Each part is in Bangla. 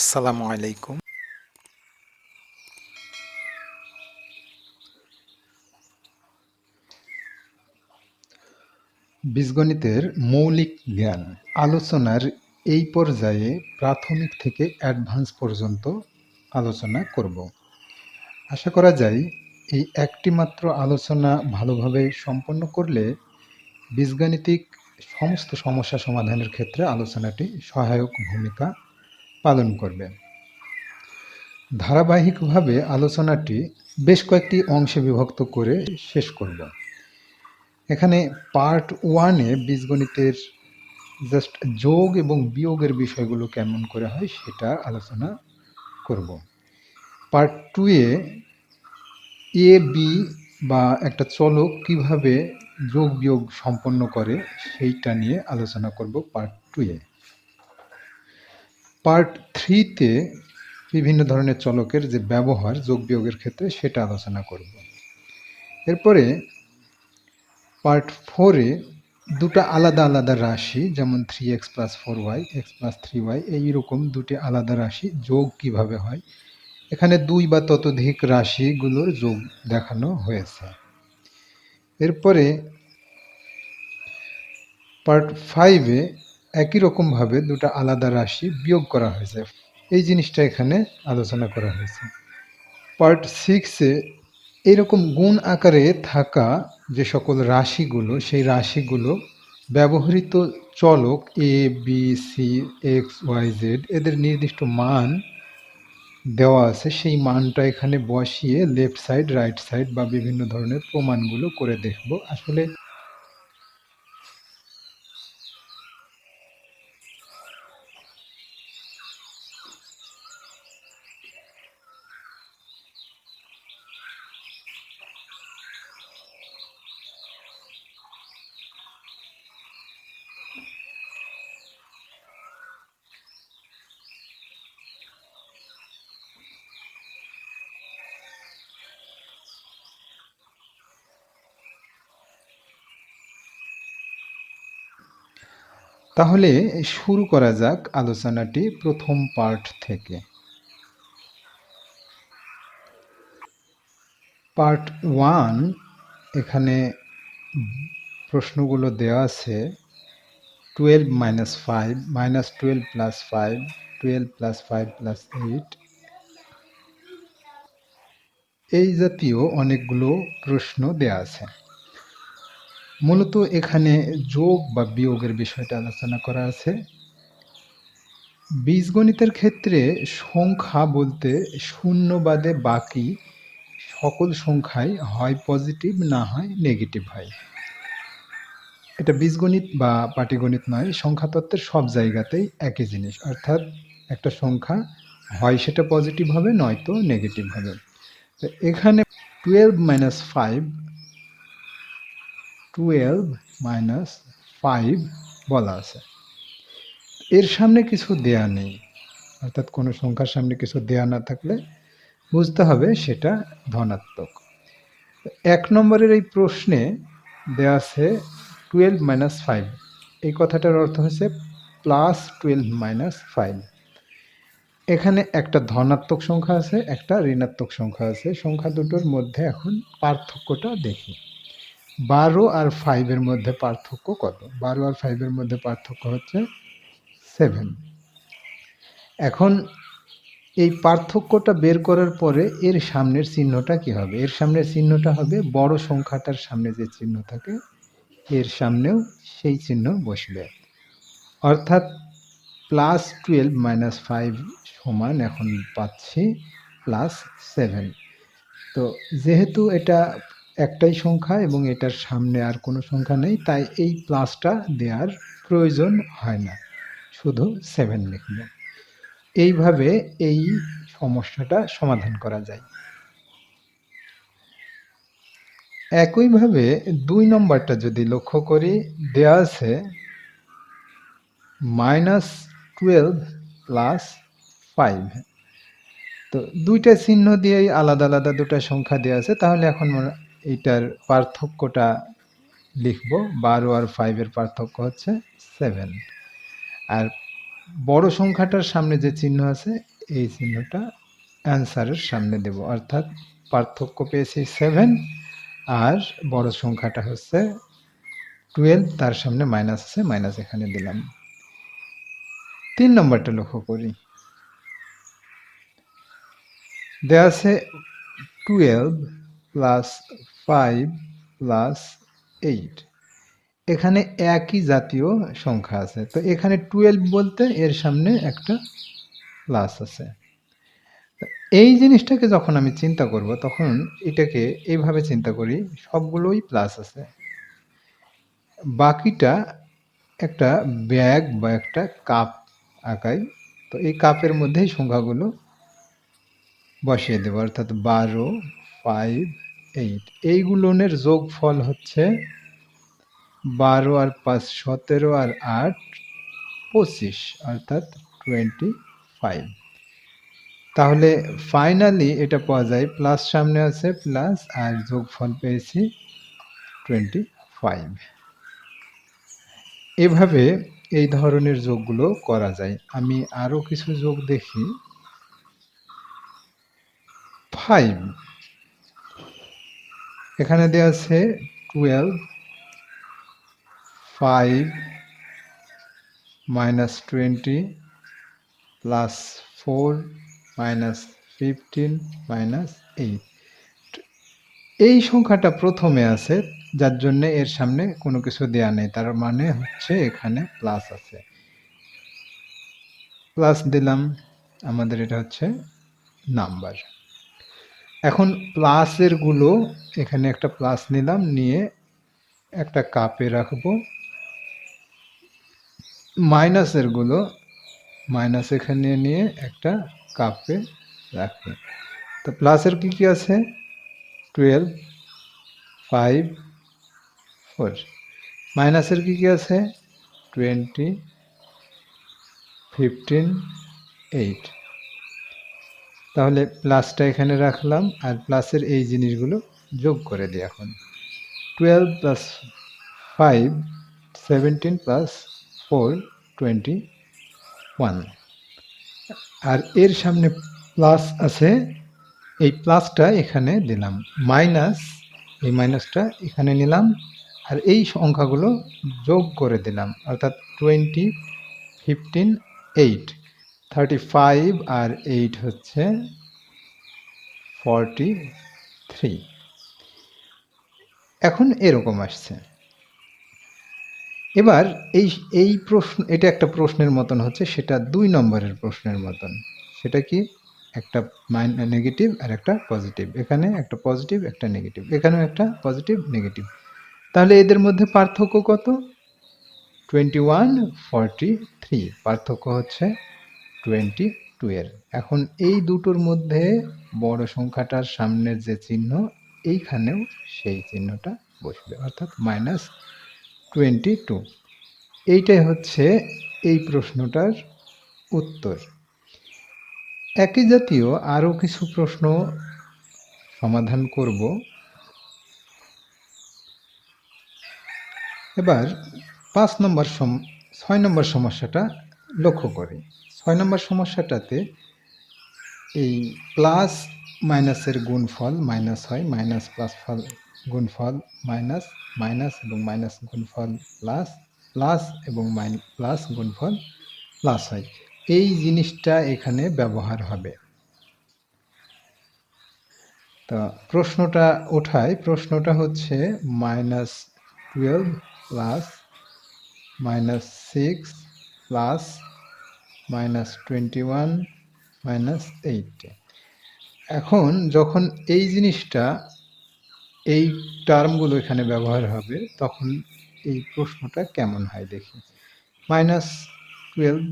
আসসালামু আলাইকুম। বীজগণিতের মৌলিক জ্ঞান আলোচনার এই পর্যায়ে প্রাথমিক থেকে অ্যাডভান্স পর্যন্ত আলোচনা করব। আশা করা যায়, এই একটি মাত্র আলোচনা ভালোভাবে সম্পন্ন করলে বীজগাণিতিক সমস্ত সমস্যা সমাধানের ক্ষেত্রে আলোচনাটি সহায়ক ভূমিকা পালন করবে। ধারাবাহিকভাবে আলোচনাটি বেশ কয়েকটি অংশে বিভক্ত করে শেষ করব। এখানে পার্ট ওয়ানে বীজগণিতের জাস্ট যোগ এবং বিয়োগের বিষয়গুলো কেমন করে হয় সেটা আলোচনা করব। পার্ট টুয়ে এ বি বা একটা চলক কীভাবে যোগ বিয়োগ সম্পন্ন করে সেইটা নিয়ে আলোচনা করব পার্ট টুয়ে পার্ট থ্রিতে বিভিন্ন ধরনের চলকের যে ব্যবহার, যোগ বিয়োগের ক্ষেত্রে সেটা আলোচনা করব। এরপরে পার্ট ফোরে দুটো আলাদা আলাদা রাশি, যেমন three X plus four Y, X plus three Y, এইরকম দুটি আলাদা রাশি, যোগ কীভাবে হয়? এখানে দুই বা ততোধিক রাশিগুলোর যোগ দেখানো হয়েছে। এরপরে পার্ট ফাইভে একই রকমভাবে দুটো আলাদা রাশি বিয়োগ করা হয়েছে। এই জিনিসটা এখানে আলোচনা করা হয়েছে। পার্ট সিক্সে এইরকম গুণ আকারে থাকা যে সকল রাশিগুলো, সেই রাশিগুলো ব্যবহৃত চলক A B C X Y Z এদের নির্দিষ্ট মান দেওয়া আছে। সেই মানটা এখানে বসিয়ে লেফট সাইড রাইট সাইড বা বিভিন্ন ধরনের প্রমাণগুলো করে দেখব। আসলে তাহলে শুরু করা যাক আলোচনাটি প্রথম পার্ট থেকে। পার্ট ওয়ান, এখানে প্রশ্নগুলো দেওয়া আছে, twelve minus five, minus twelve plus five, twelve plus five plus eight. এই জাতীয় অনেকগুলো প্রশ্ন দেওয়া আছে। মূলত এখানে যোগ বা বিয়োগের বিষয়টা আলোচনা করা আছে। বীজগণিতের ক্ষেত্রে সংখ্যা বলতে শূন্য বাদে বাকি সকল সংখ্যাই হয় পজিটিভ, না হয় নেগেটিভ হয়। এটা বীজগণিত বা পাটিগণিত নয় সংখ্যা তত্ত্বের সব জায়গাতেই একই জিনিস। অর্থাৎ একটা সংখ্যা হয় সেটা পজিটিভ হবে, নয়তো নেগেটিভ হবে। তো এখানে twelve minus five twelve minus five বলা আছে। এর সামনে কিছু দেয়া নেই। অর্থাৎ কোনো সংখ্যার সামনে কিছু দেয়া না থাকলে বুঝতে হবে সেটা ধনাত্মক। এক নম্বরের এই প্রশ্নে দেয়া আছে টুয়েলভ মাইনাস ফাইভ এই কথাটার অর্থ হচ্ছে প্লাস টুয়েলভ মাইনাস ফাইভ এখানে একটা ধনাত্মক সংখ্যা আছে, একটা ঋণাত্মক সংখ্যা আছে। সংখ্যা দুটোর মধ্যে এখন পার্থক্যটা দেখি। বারো আর ফাইভের মধ্যে পার্থক্য কত? বারো আর ফাইভের মধ্যে পার্থক্য হচ্ছে সেভেন এখন এই পার্থক্যটা বের করার পরে এর সামনের চিহ্নটা কি হবে? এর সামনের চিহ্নটা হবে বড় সংখ্যাটার সামনে যে চিহ্ন থাকে, এর সামনেও সেই চিহ্ন বসবে। অর্থাৎ প্লাস টুয়েলভ মাইনাস ফাইভ সমান এখন পাচ্ছি প্লাস সেভেন তো যেহেতু এটা একটাই সংখ্যা এবং এটার সামনে আর কোনো সংখ্যা নেই, তাই এই প্লাসটা দেওয়ার প্রয়োজন হয় না। শুধু সেভেন লিখব। এইভাবে এই সমস্যাটা সমাধান করা যায়। একইভাবে দুই নম্বরটা যদি লক্ষ্য করি দেওয়া আছে মাইনাস টুয়েলভ প্লাস ফাইভ তো দুইটা চিহ্ন দিয়েই আলাদা আলাদা দুটা সংখ্যা দেওয়া আছে, তাহলে এখন এইটার পার্থক্যটা লিখব, বারো আর ফাইভের পার্থক্য হচ্ছে সেভেন আর বড় সংখ্যাটার সামনে যে চিহ্ন আছে, এই চিহ্নটা অ্যান্সারের সামনে দেব। অর্থাৎ পার্থক্য পেয়েছি সেভেন আর বড় সংখ্যাটা হচ্ছে টুয়েলভ তার সামনে মাইনাস আছে মাইনাস এখানে দিলাম। তিন নম্বরটা লক্ষ্য করি। দেওয়া আছে twelve plus five plus eight এখানে একই জাতীয় সংখ্যা আছে। তো এখানে টুয়েলভ বলতে এর সামনে একটা প্লাস আছে। এই জিনিসটাকে যখন আমি চিন্তা করব, তখন এটাকে এইভাবে চিন্তা করি, সবগুলোই প্লাস আছে। বাকিটা একটা ব্যাগ বা একটা কাপ আঁকাই। তো এই কাপের মধ্যেই সংখ্যাগুলো বসিয়ে দেবো। অর্থাৎ বারো ফাইভ এইট এইগুলোনের যোগফল হচ্ছে বারো আর পাঁচ, সতেরো আর আট, পঁচিশ, অর্থাৎ টোয়েন্টি ফাইভ তাহলে ফাইনালি এটা পাওয়া যায় প্লাস সামনে আছে প্লাস আর যোগফল পেয়েছি টোয়েন্টি ফাইভ এভাবে এই ধরনের যোগগুলো করা যায়। আমি আরও কিছু যোগ দেখি। ফাইভ এখানে দেওয়া আছে twelve five minus twenty plus four minus fifteen minus eight এই সংখ্যাটা প্রথমে আছে, যার জন্য এর সামনে কোনো কিছু দেয়া নেই। তার মানে হচ্ছে এখানে প্লাস আছে। প্লাস দিলাম, আমাদের এটা হচ্ছে নাম্বার এখন প্লাসেরগুলো এখানে একটা প্লাস নিলাম, নিয়ে একটা কাপে রাখব। মাইনাসেরগুলো, মাইনাস এখানে নিয়ে একটা কাপে রাখি তো প্লাসের কি কি আছে? টুয়েলভ ফাইভ ফোর মাইনাসের কি কি আছে? টোয়েন্টি ফিফটিন এইট তাহলে প্লাসটা এখানে রাখলাম আর প্লাসের এই জিনিসগুলো যোগ করে দিই এখন। Twelve plus five seventeen plus four twenty one আর এর সামনে প্লাস আছে, এই প্লাসটা এখানে দিলাম। মাইনাস এই মাইনাসটা এখানে নিলাম। আর এই সংখ্যাগুলো যোগ করে দিলাম, অর্থাৎ twenty fifteen eight thirty five আর এইট হচ্ছে ফর্টি থ্রি এখন এরকম আসছে। এবার এই এই প্রশ্ন, এটা একটা প্রশ্নের মতন হচ্ছে, সেটা দুই নম্বরের প্রশ্নের মতন। সেটা কি? একটা মাইন, নেগেটিভ আর একটা পজিটিভ। এখানে একটা পজিটিভ, একটা নেগেটিভ। এখানেও একটা পজিটিভ, নেগেটিভ। তাহলে এদের মধ্যে পার্থক্য কত? টোয়েন্টি ওয়ান ফর্টি থ্রি পার্থক্য হচ্ছে টোয়েন্টি টু এর এখন এই দুটোর মধ্যে বড় সংখ্যাটার সামনের যে চিহ্ন, এইখানেও সেই চিহ্নটা বসবে, অর্থাৎ মাইনাস টোয়েন্টি টু। এইটাই হচ্ছে এই প্রশ্নটার উত্তর। একই জাতীয় আরও কিছু প্রশ্ন সমাধান করব। এবার পাঁচ নম্বর ছয় নম্বর সমস্যাটা লক্ষ্য করি। ছয় নম্বর সমস্যাটাতে এই প্লাস মাইনাসের গুণফল মাইনাস হয়, মাইনাস প্লাস ফল গুণফল মাইনাস মাইনাস এবং মাইনাস গুণফল প্লাস প্লাস এবং মাইন, প্লাস গুণফল প্লাস হয়। এই জিনিসটা এখানে ব্যবহার হবে। তা প্রশ্নটা ওঠায়, প্রশ্নটা হচ্ছে minus twelve plus minus six plus minus twenty one minus eight এখন যখন এই জিনিসটা, এই টার্মগুলো এখানে ব্যবহার হবে, তখন এই প্রশ্নটা কেমন হয় দেখি। মাইনাস টুয়েলভ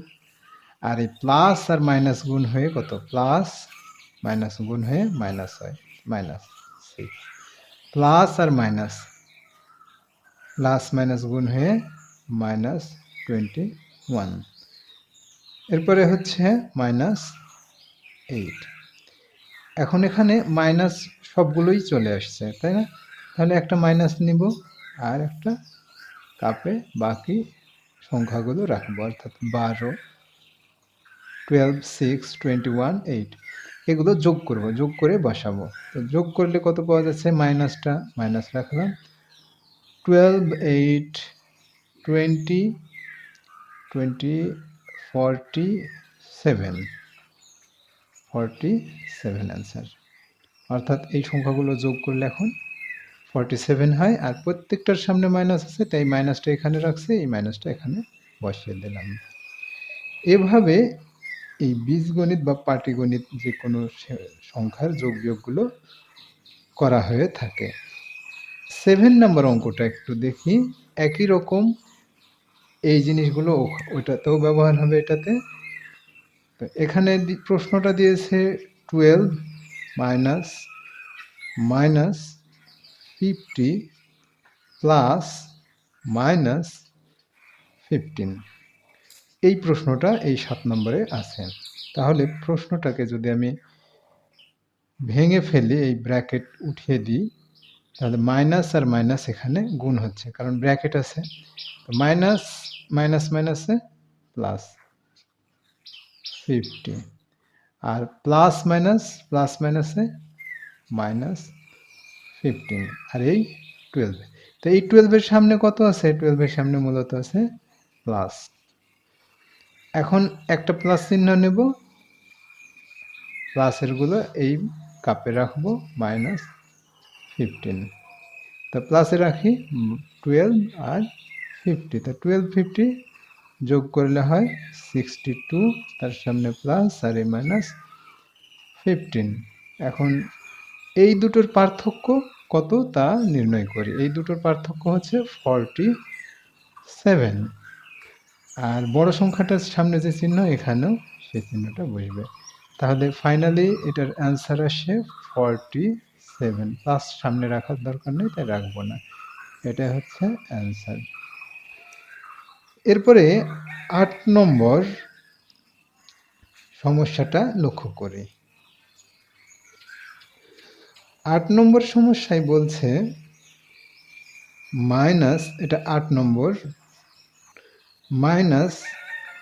আর এই প্লাস আর মাইনাস গুণ হয়ে কত? প্লাস মাইনাস গুণ হয়ে মাইনাস হয় মাইনাস সিক্স প্লাস আর মাইনাস প্লাস মাইনাস গুণ হয়ে মাইনাস টোয়েন্টি ওয়ান এরপরে হচ্ছে মাইনাস এইট এখন এখানে মাইনাস সবগুলোই চলে আসছে, তাই না? তাহলে একটা মাইনাস নিব আর একটা কাপে বাকি সংখ্যাগুলো রাখব, অর্থাৎ বারো twelve six twenty one eight এগুলো যোগ করব, যোগ করে বসাবো। তো যোগ করলে কত পাওয়া যাচ্ছে? মাইনাসটা মাইনাস রাখলাম। Twelve eight twenty twenty forty seven forty seven answer অর্থাৎ এই সংখ্যাগুলো যোগ করলে এখন ফর্টি সেভেন হয়, আর প্রত্যেকটার সামনে মাইনাস আছে, তাই মাইনাসটা এখানে রাখছে, এই মাইনাসটা এখানে বসিয়ে দিলাম। এভাবে এই বীজগণিত বা পাটিগণিত যে কোনো সংখ্যার যোগ বিয়োগগুলো করা হয়ে থাকে। সেভেন নাম্বার অঙ্কটা একটু দেখি। একই রকম এই জিনিসগুলো ও- ওটাতেও ব্যবহার হবে এটাতে। তো এখানে প্রশ্নটা দিয়েছে twelve minus minus fifty plus minus fifteen এই প্রশ্নটা এই সাত নম্বরে আছে। তাহলে প্রশ্নটাকে যদি আমি ভেঙে ফেলি, এই ব্র্যাকেট উঠিয়ে দিই, তাহলে মাইনাস আর মাইনাস এখানে গুণ হচ্ছে, কারণ ব্র্যাকেট আছে। তো মাইনাস মাইনাস মাইনাসে প্লাস ফিফটি। আর প্লাস মাইনাস, প্লাস মাইনাসে মাইনাস ফিফটিন। আর এই টুয়েলভ। তো এই টুয়েলভের সামনে কত আছে? টুয়েলভের সামনে মূলত আছে প্লাস। এখন একটা প্লাস চিহ্ন নেব। প্লাসেরগুলো এই কাপে রাখব, মাইনাস ফিফটিন। তা প্লাসে রাখি টুয়েলভ আর ফিফটি তা টুয়েলভ ফিফটি যোগ করলে হয় সিক্সটি টু তার সামনে প্লাস আর মাইনাস ফিফটিন এখন এই দুটোর পার্থক্য কত তা নির্ণয় করি। এই দুটোর পার্থক্য হচ্ছে ফর্টি সেভেন আর বড় সংখ্যাটার সামনে যে চিহ্ন, এখানেও সেই চিহ্নটা বসবে। তাহলে ফাইনালি এটার অ্যান্সার আসে ফর্টি সেভেন প্লাস সামনে রাখার দরকার নেই, তাই রাখব না। এটা হচ্ছে অ্যান্সার এরপরে আট নম্বর সমস্যাটা লক্ষ্য করি। আট নম্বর সমস্যায় বলছে মাইনাস, এটা আট নম্বর, minus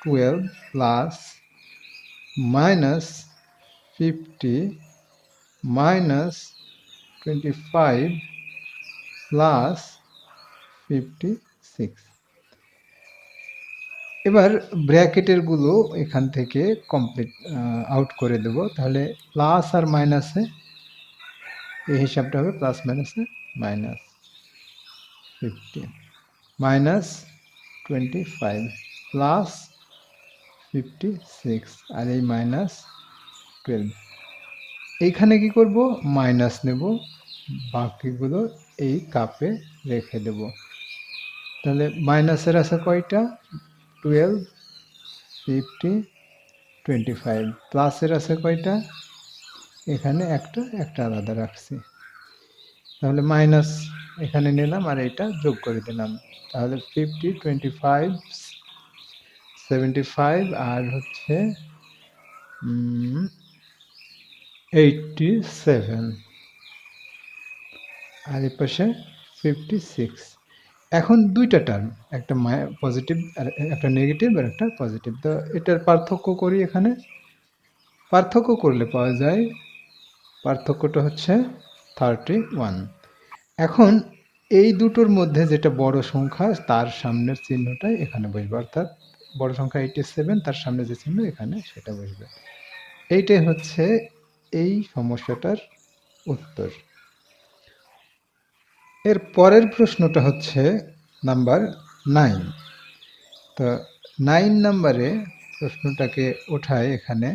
twelve plus minus fifty minus twenty five plus fifty six. এবার ব্র্যাকেটেরগুলো এখান থেকে কমপ্লিট আউট করে দেব। তাহলে প্লাস আর মাইনাসে এই হিসাবটা হবে প্লাস মাইনাসে minus fifty minus twenty five plus fifty six আর এই মাইনাস টুয়েলভ এইখানে কি করব? মাইনাস নেব। বাকিগুলো এই কাপে রেখে দেব। তাহলে মাইনাসের আছে কয়টা? টুয়েলভ ফিফটি টোয়েন্টি ফাইভ প্লাসের আছে কয়টা? এখানে একটা একটা আলাদা রাখছি। তাহলে মাইনাস এখানে নিলাম আর এটা যোগ করে দিলাম। তাহলে fifty twenty five seventy five আর হচ্ছে এইটটি সেভেন আর এই পাশে ফিফটি সিক্স এখন দুইটা টার্ম একটা পজিটিভ আর একটা নেগেটিভ আর একটা পজিটিভ তো এটার পার্থক্য করি এখানে। পার্থক্য করলে পাওয়া যায়, পার্থক্যটা হচ্ছে থার্টি ওয়ান এখন এই দুটোর মধ্যে যেটা বড় সংখ্যা, তার সামনের চিহ্নটাই এখানে বসবে। অর্থাৎ বড় সংখ্যা এইটি সেভেন তার সামনে যে চিহ্ন, এখানে সেটা বসবে। এইটাই হচ্ছে এই সমস্যাটার উত্তর। এর পরের প্রশ্নটা হচ্ছে নাম্বার নাইন। তো নাইন নাম্বারে প্রশ্নটাকে ওঠায় এখানে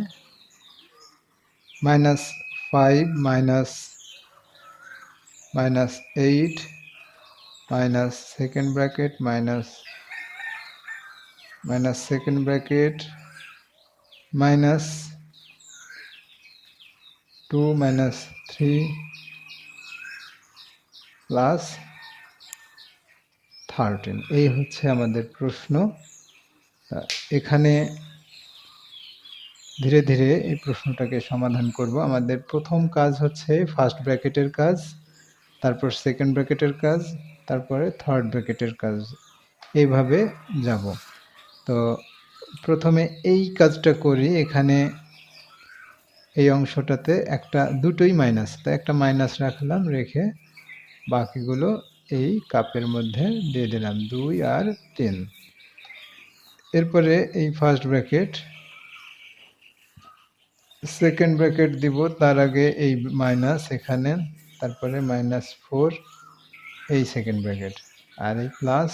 minus five, minus minus eight, minus second bracket, minus minus second bracket, minus two, minus three plus thirteen এই হচ্ছে আমাদের প্রশ্ন। এখানে ধীরে ধীরে এই প্রশ্নটাকে সমাধান করব। আমাদের প্রথম কাজ হচ্ছে ফার্স্ট ব্র্যাকেটের কাজ, তারপর সেকেন্ড ব্র্যাকেটের কাজ, তারপরে থার্ড ব্র্যাকেটের কাজ। এইভাবে যাব। তো প্রথমে এই কাজটা করি, এখানে এই অংশটাতে একটা দুটোই মাইনাস তো একটা মাইনাস রাখলাম, রেখে বাকিগুলো এই কাপের মধ্যে দিয়ে দিলাম, দুই আর তিন। এরপরে এই ফার্স্ট ব্র্যাকেট সেকেন্ড ব্র্যাকেট দিব, তার আগে এই মাইনাস এখানে, তারপরে মাইনাস ফোর এই সেকেন্ড ব্র্যাকেট আর এই plus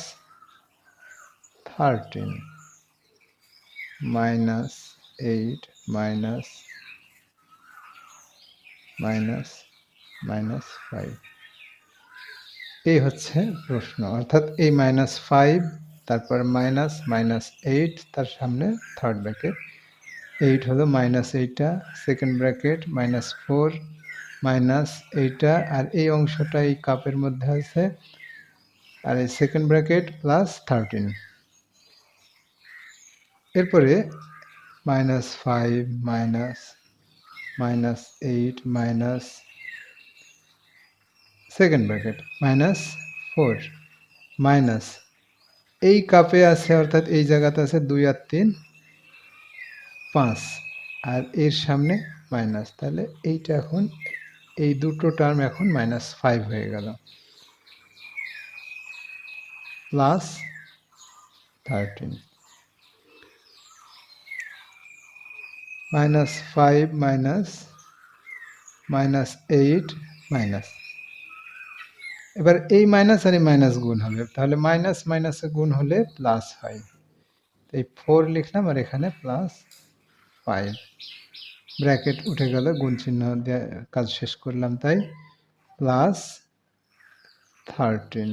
thirteen minus eight minus minus minus five এই হচ্ছে প্রশ্ন। অর্থাৎ এই মাইনাস ফাইভ তারপর মাইনাস মাইনাস এইট তার সামনে থার্ড ব্র্যাকেট এইট হলো মাইনাস এইটা second bracket minus four minus এইটা আর এই অংশটা এই কাপের মধ্যে আছে। আর এই সেকেন্ড ব্র্যাকেট প্লাস থার্টিন এরপরে minus five minus minus eight minus second bracket minus four minus এই কাপে আছে অর্থাৎ এই জায়গাতে আছে দুই আর তিন, পাঁচ, আর এর সামনে মাইনাস তাহলে এইটা এখন, এই দুটো টার্ম এখন মাইনাস ফাইভ হয়ে গেল। Plus thirteen minus five minus minus eight minus এবার এই মাইনাস আর এই মাইনাস গুণ হবে তাহলে মাইনাস মাইনাসে গুণ হলে প্লাস হয় এই ফোর লিখলাম আর এখানে প্লাস ফাইভ ব্র্যাকেট উঠে গেল, গুণ চিহ্ন দিয়ে কাজ শেষ করলাম তাই। প্লাস থার্টিন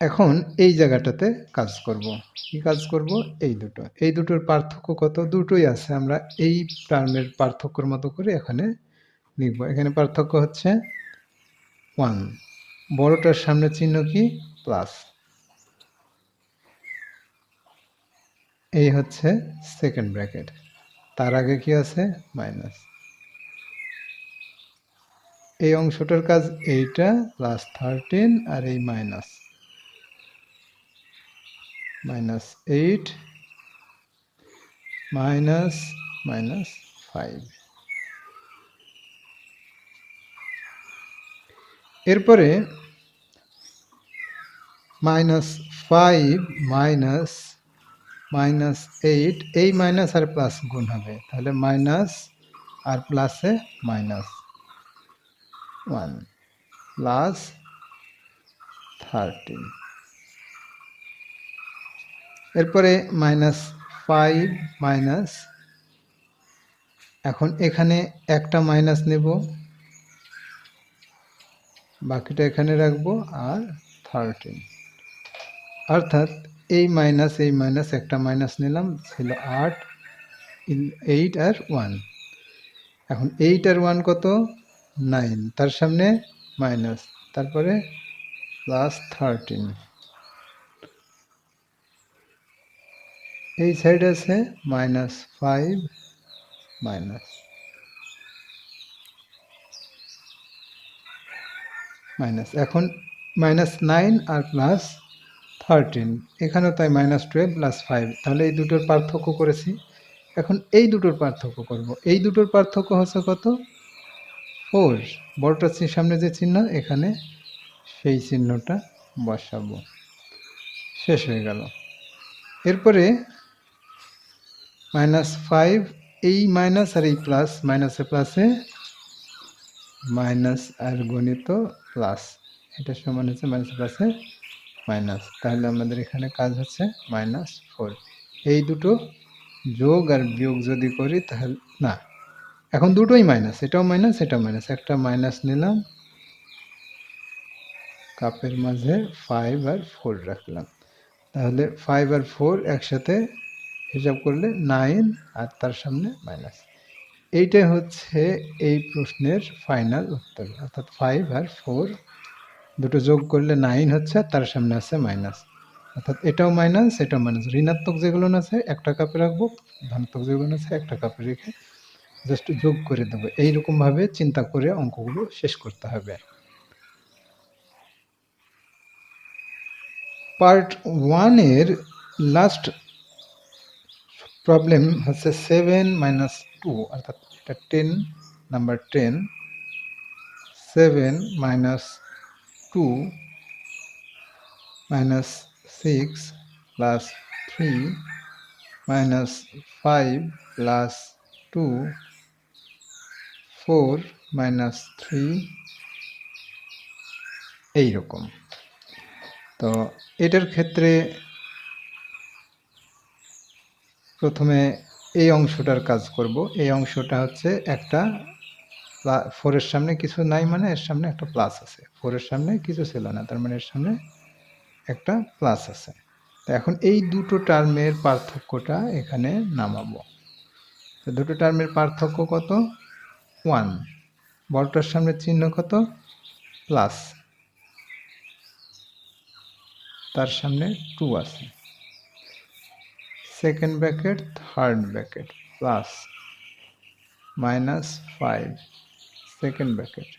এখন এই জায়গাটাতে কাজ করব। কি কাজ করব? এই দুটো। এই দুটোর পার্থক্য কত? দুটোই আছে। আমরা এই টার্মের পার্থক্যর মতো করে এখানে লিখব। এখানে পার্থক্য হচ্ছে ওয়ান। বড়টার সামনে চিহ্ন কি? প্লাস। এই হচ্ছে সেকেন্ড ব্র্যাকেট। তার আগে কি আছে? মাইনাস। এই অংশটার কাজ এইটা, প্লাস থার্টিন আর এই minus. Minus eight, minus minus five. এরপরে minus five minus minus eight এই মাইনাস আর প্লাস গুণ হবে। তাহলে মাইনাস আর প্লাসে মাইনাস ওয়ান প্লাস থার্টিন এরপরে মাইনাস ফাইভ মাইনাস এখন এখানে একটা মাইনাস নেব। বাকিটা এখানে রাখব আর থার্টিন অর্থাৎ এই মাইনাস এই মাইনাস একটা মাইনাস নিলাম, ছিল আট এইট আর ওয়ান এখন এইট আর ওয়ান কত? নাইন তার সামনে মাইনাস তারপরে প্লাস থার্টিন এই সাইড আছে মাইনাস ফাইভ মাইনাস মাইনাস। এখন মাইনাস নাইন আর প্লাস থার্টিন। এখানেও তাই মাইনাস টুয়েলভ, প্লাস ফাইভ। তাহলে এই দুটোর পার্থক্য করেছি। এখন এই দুটোর পার্থক্য করব। এই দুটোর পার্থক্য হচ্ছে কত? ফোর। বড়টার সামনে যে চিহ্ন, এখানে সেই চিহ্নটা বসাবো। শেষ হয়ে গেল। এরপরে মাইনাস ফাইভ, এই মাইনাস আর এই প্লাস। মাইনাসে প্লাসে মাইনাস আর গণিত প্লাস এটা সমান হচ্ছে মাইনাস প্লাসে মাইনাস তাহলে আমাদের এখানে কাজ হচ্ছে মাইনাস ফোর এই দুটো যোগ আর বিয়োগ যদি করি তাহলে, না, এখন দুটোই মাইনাস এটাও মাইনাস এটাও মাইনাস একটা মাইনাস নিলাম কাপের মাঝে ফাইভ আর ফোর রাখলাম। তাহলে ফাইভ আর ফোর একসাথে হিসাব করলে নাইন আর তার সামনে মাইনাস এইটাই হচ্ছে এই প্রশ্নের ফাইনাল উত্তর। অর্থাৎ ফাইভ আর ফোর দুটো যোগ করলে নাইন হচ্ছে আর তার সামনে আছে মাইনাস অর্থাৎ এটাও মাইনাস এটাও মাইনাস ঋণাত্মক যেগুলো আছে, একটা কাপে রাখব, ধনাত্মক যেগুলো আছে, একটা কাপে রেখে জাস্ট যোগ করে দেবো। এইরকমভাবে চিন্তা করে অঙ্কগুলো শেষ করতে হবে পার্ট ওয়ানের লাস্ট প্রবলেম হচ্ছে সেভেন মাইনাস টু অর্থাৎ এটা ten number ten seven minus two minus six plus three minus five plus two four minus three এইরকম। তো এটার ক্ষেত্রে প্রথমে এই অংশটার কাজ করব। এই অংশটা হচ্ছে একটা ফোরের সামনে কিছু নাই মানে এর সামনে একটা প্লাস আছে। ফোরের সামনে কিছু ছিল না, তার মানে এর সামনে একটা প্লাস আছে। তো এখন এই দুটো টার্মের পার্থক্যটা এখানে নামাবো। তো দুটো টার্মের পার্থক্য কত? ওয়ান। বড়টার সামনে চিহ্ন কত? প্লাস। তার সামনে টু আছে। Second bracket, third bracket, plus, minus five, second bracket.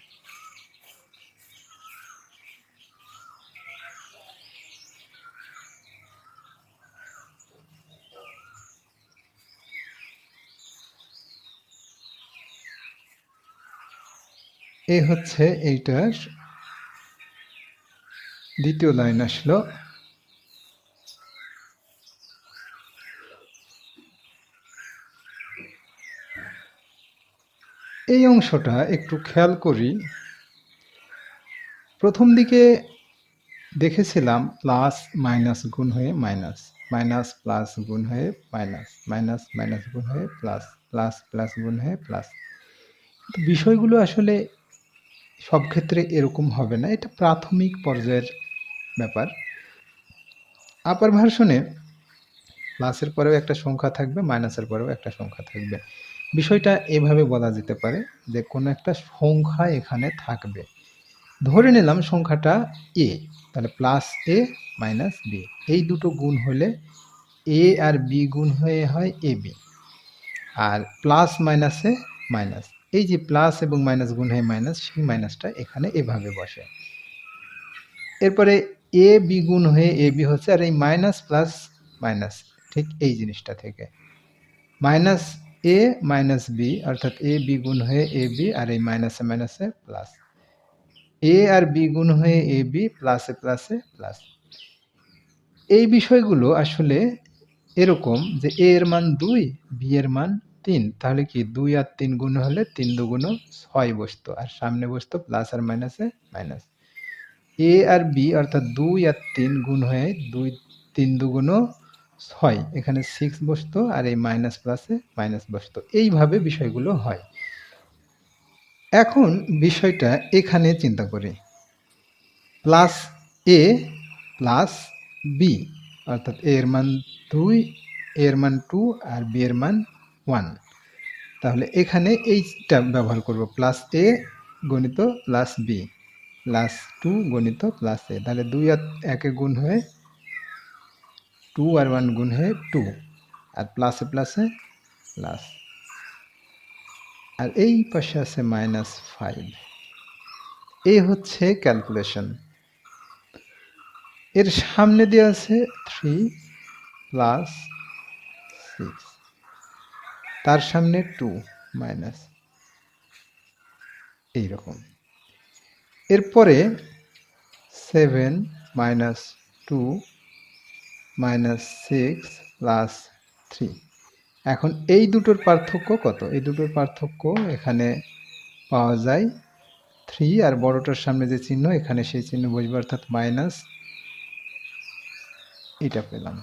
এই হচ্ছে এইটার দ্বিতীয় লাইন আসলো। এই অংশটা একটু খেয়াল করি। প্রথম দিকে দেখেছিলাম প্লাস মাইনাস গুণ হয়ে মাইনাস মাইনাস প্লাস গুণ হয়ে মাইনাস মাইনাস মাইনাস গুণ হয়ে প্লাস প্লাস প্লাস গুণ হয়ে প্লাস। বিষয়গুলো আসলে সব ক্ষেত্রে এরকম হবে না, এটা প্রাথমিক পর্যায়ের ব্যাপার। আপার ভার্সনে প্লাসের পরেও একটা সংখ্যা থাকবে, মাইনাসের পরেও একটা সংখ্যা থাকবে। বিষয়টা এভাবে বলা যেতে পারে যে কোনো একটা সংখ্যা এখানে থাকবে। ধরে নিলাম সংখ্যাটা এ তাহলে প্লাস এ মাইনাস বি এই দুটো গুণ হলে এ আর বি গুণ হয়ে হয় এ বি আর প্লাস মাইনাসে মাইনাস এই যে প্লাস এবং মাইনাস গুণ হয়ে মাইনাস সেই মাইনাসটা এখানে এভাবে বসে। এরপরে এ বি গুণ হয়ে এ বি হচ্ছে আর এই মাইনাস প্লাস মাইনাস ঠিক এই জিনিসটা থেকে। মাইনাস এ মাইনাস বি অর্থাৎ এ বি গুণ হয়ে এ বি আর এই মাইনাসে মাইনাসে প্লাস এ আর বি গুণ হয়ে এ বি প্লাসে প্লাসে প্লাস এই বিষয়গুলো আসলে এরকম যে এ এর মান দুই বি এর মান তিন, তাহলে কি দুই আর তিন গুণ হলে তিন দুগুণ ছয় বসতো, আর সামনে বসতো প্লাস আর মাইনাসে মাইনাস এ আর বি অর্থাৎ দুই আর তিন গুণ হয়ে দুই, তিন দুগুণ ছয় এখানে সিক্স বসতো আর এই মাইনাস প্লাসে মাইনাস বসতো। এইভাবে বিষয়গুলো হয়। এখন বিষয়টা এখানে চিন্তা করি। প্লাস এ প্লাস বি অর্থাৎ এর মান দুই এর মান টু আর বি এর মান ওয়ান তাহলে এখানে এইটা ব্যবহার করব প্লাস এ গণিত প্লাস বি প্লাস টু গণিত প্লাস এ তাহলে দুই আর একে গুণ হয়ে টু আর ওয়ান গুণ হয়ে টু আর প্লাসে প্লাসে প্লাস আর এই পাশে আছে মাইনাস ফাইভ এই হচ্ছে ক্যালকুলেশন এর সামনে দিয়ে আছে থ্রি প্লাস সিক্স তার সামনে টু মাইনাস এইরকম। এরপরে seven minus two minus six plus three এখন এই দুটোর পার্থক্য কত? এই দুটোর পার্থক্য এখানে পাওয়া যায় থ্রি আর বড়টার সামনে যে চিহ্ন, এখানে সেই চিহ্ন বসবে, অর্থাৎ মাইনাস এটা পেলাম।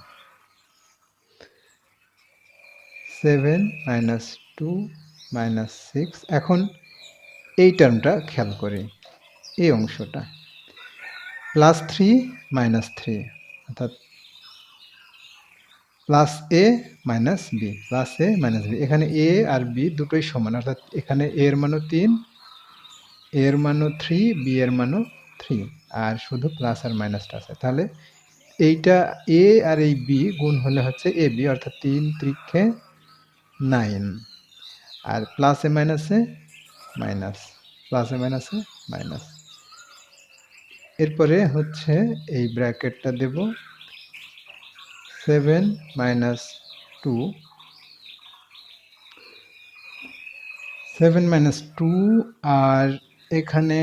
Seven minus two minus six এখন এই টার্মটা খেয়াল করি, এই অংশটা। প্লাস থ্রি মাইনাস থ্রি অর্থাৎ plus A minus B plus A minus B এখানে এ আর বি দুটোই সমান, অর্থাৎ এখানে এ এর মানও তিন এ এর মানও থ্রি বি এর মানও থ্রি আর শুধু প্লাস আর মাইনাসটা আছে। তাহলে এইটা এ আর এই বি গুণ হলে হচ্ছে এ বি অর্থাৎ তিন ত্রিক্ষে নাইন আর প্লাসে মাইনাসে মাইনাস প্লাসে মাইনাসে মাইনাস এরপরে হচ্ছে এই ব্র্যাকেটটা দেব। Seven minus two, seven minus two, আর এখানে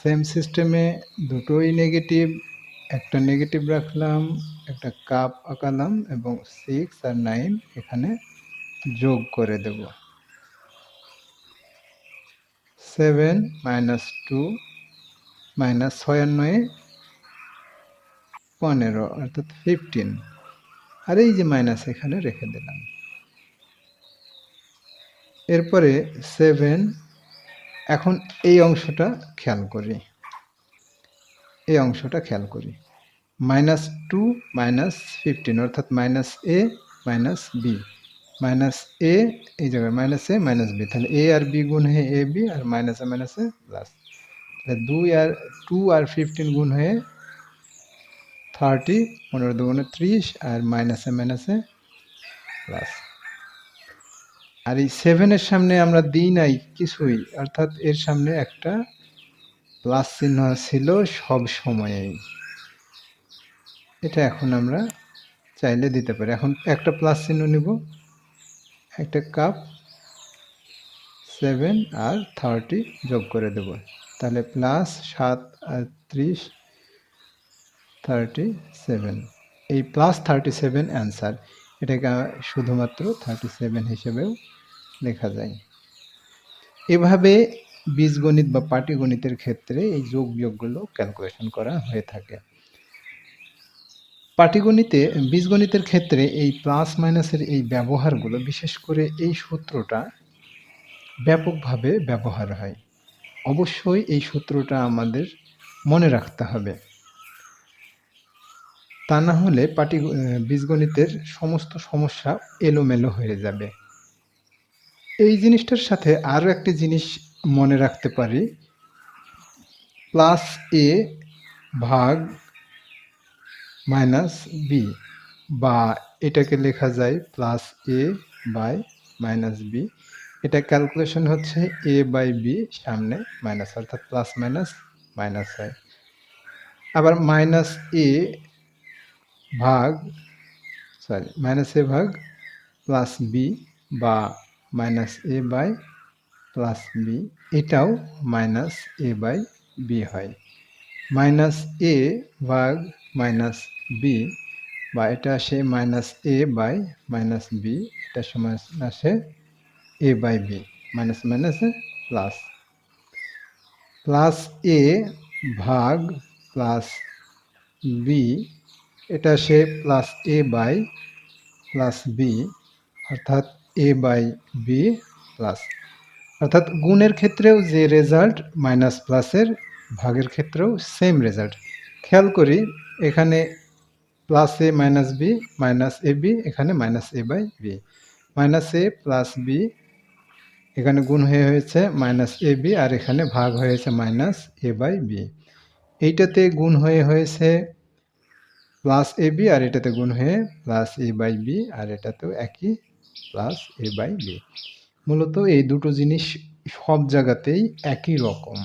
সেম সিস্টেমে দুটোই নেগেটিভ একটা নেগেটিভ রাখলাম, একটা কাপ আঁকালাম, এবং সিক্স আর নাইন এখানে যোগ করে দেব। সেভেন মাইনাস টু মাইনাস ছয়ান্নয় পনেরো, অর্থাৎ ফিফটিন আর এই যে মাইনাস এখানে রেখে দিলাম। এরপরে সেভেন এখন এই অংশটা খেয়াল করি। এই অংশটা খেয়াল করি। মাইনাস টু মাইনাস ফিফটিন অর্থাৎ minus A minus B minus A এই জায়গায় মাইনাস এ মাইনাস বি তাহলে এ আর বি গুণ হয়ে এ বি আর মাইনাসে মাইনাসে প্লাস তাহলে দুই আর টু আর ফিফটিন গুণ হয়ে থার্টি পনেরো দুগুণে ত্রিশ, আর মাইনাসে মাইনাসে প্লাস আর এই সেভেনের সামনে আমরা দিই নাই কিছুই, অর্থাৎ এর সামনে একটা প্লাস চিহ্ন ছিল সব সময়েই। এটা এখন আমরা চাইলে দিতে পারি। এখন একটা প্লাস চিহ্ন নিব, একটা কাপ সেভেন আর থার্টি যোগ করে দেব। তাহলে প্লাস সাত আর ত্রিশ থার্টি সেভেন। এই প্লাস থার্টি সেভেন অ্যান্সার এটাকে শুধুমাত্র থার্টি সেভেন হিসেবেও লেখা যায়। এভাবে বীজগণিত বা পাটিগণিতের ক্ষেত্রে এই যোগ বিয়োগগুলো ক্যালকুলেশন করা হয়ে থাকে। পাটিগণিতে, বীজগণিতের ক্ষেত্রে এই প্লাস মাইনাসের এই ব্যবহারগুলো, বিশেষ করে এই সূত্রটা ব্যাপকভাবে ব্যবহার হয়। অবশ্যই এই সূত্রটা আমাদের মনে রাখতে হবে। তা না হলে পাটি বীজগণিতের সমস্ত সমস্যা এলোমেলো হয়ে যাবে। এই জিনিসটার সাথে আরও একটি জিনিস মনে রাখতে পারি। প্লাস এ ভাগ মাইনাস বি, বা এটাকে লেখা যায় plus A by minus B. এটা ক্যালকুলেশন হচ্ছে এ বাই বি সামনে মাইনাস, অর্থাৎ প্লাস মাইনাস মাইনাস হয় আবার মাইনাস এ ভাগ সরি মাইনাস এ ভাগ প্লাস বি বা minus A by plus B এটাও মাইনাস এ বাই বি হয়। মাইনাস এ ভাগ মাইনাস বি বা এটা আসে minus A by minus B এটা সমান আসে এ বাই বি মাইনাস মাইনাসে প্লাস প্লাস এ ভাগ প্লাস বি এটা আসে plus A by plus B অর্থাৎ এ বাই বি প্লাস অর্থাৎ গুণের ক্ষেত্রেও যে রেজাল্ট মাইনাস প্লাসের ভাগের ক্ষেত্রেও সেম রেজাল্ট খেয়াল করি, এখানে plus A minus B minus A B এখানে minus A by B minus A plus B এখানে গুণ হয়ে হয়েছে মাইনাস এ বি আর এখানে ভাগ হয়েছে মাইনাস এ বাই বি এইটাতে গুণ হয়ে হয়েছে প্লাস এ বি আর এটাতে গুণ হয়ে প্লাস এ বাই বি আর এটাতেও একই প্লাস এ বাই বি। মূলত এই দুটো জিনিস সব জায়গাতেই একই রকম।